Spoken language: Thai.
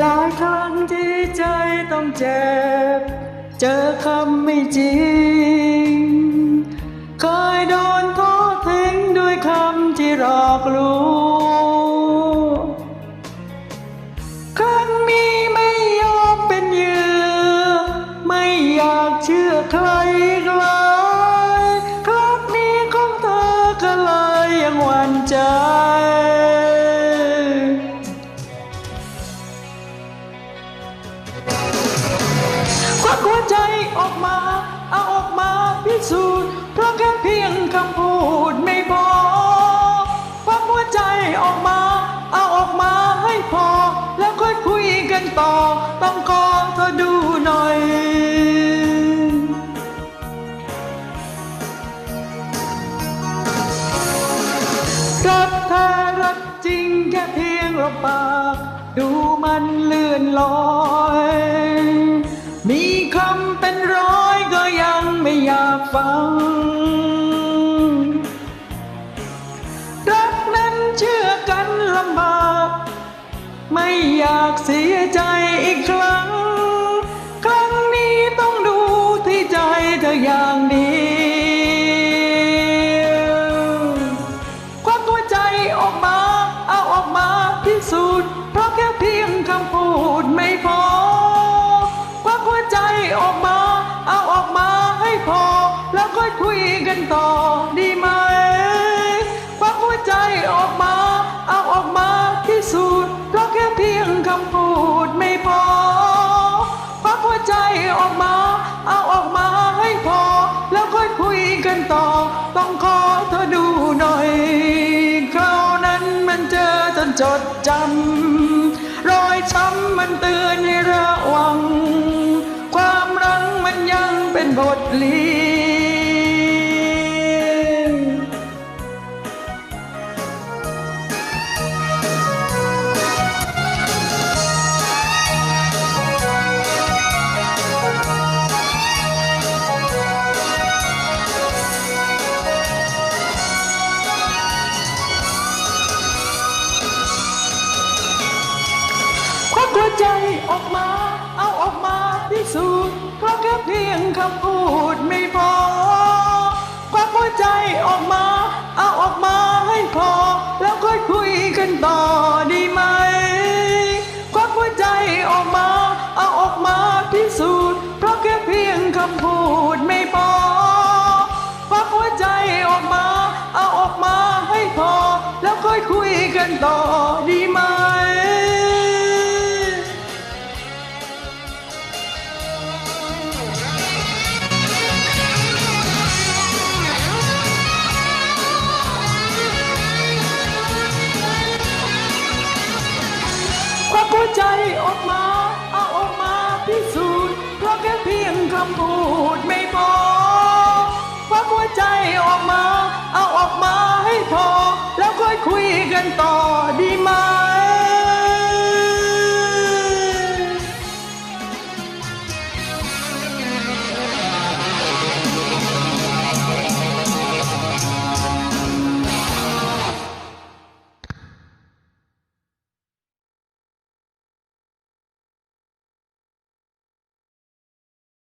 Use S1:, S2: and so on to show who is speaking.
S1: หลายครั้งที่ใจต้องเจ็บ เจอคำไม่จริง ควักหัวใจออกมา เอาออกมาพิสูจน์ เพราะแค่เพียงคำพูดไม่พอควักหัวใจออกมา เอาออกมาให้พอ แล้วค่อยคุยกันต่อ ต้องขอเธอดูหน่อยรักแท้รักจริงแค่เพียงลมปาก ดูมันเลื่อนลอย มีคำเป็นร้อยก็ยังไม่อยากฟัง รักนั้นเชื่อกันลำบาก ไม่อยากเสียใจอีกครั้ง ครั้งนี้ต้องดูที่ใจเธออย่างเดี คุยกันต่อดีไหมควักหัวใจออกมา เอาออกมาพิสูจน์เพราะแค่เพียงคำพูดไม่พอควักหัวใจออกมา เอาออกมาให้พอ แล้วค่อยคุยกันต่อ ต้องขอเธอดูหน่อยคราวนั้นมันเจอจนจดจำรอยช้ำมันเตือนให้ระวัง ใจออกมา เอาออกมาพิสูจน์เพราะแค่เพียงคำพูดไม่พอควักหัวใจออกมา เอาออกมาให้พอ แล้วค่อยคุยกันต่อดีไหมควักหัวใจออกมา เอาออกมาพิสูจน์เพราะแค่เพียงคำพูดไม่พอควักหัวใจออกมา เอาออกมาให้พอ แล้วค่อยคุยกันต่อ ใจออกมาเอาออกมาพิสูจน์เพราะแค่เพียงคำพูดไม่พอควักหัวใจออกมา เอาออกมาให้พอ แล้วค่อยคุยกันต่อ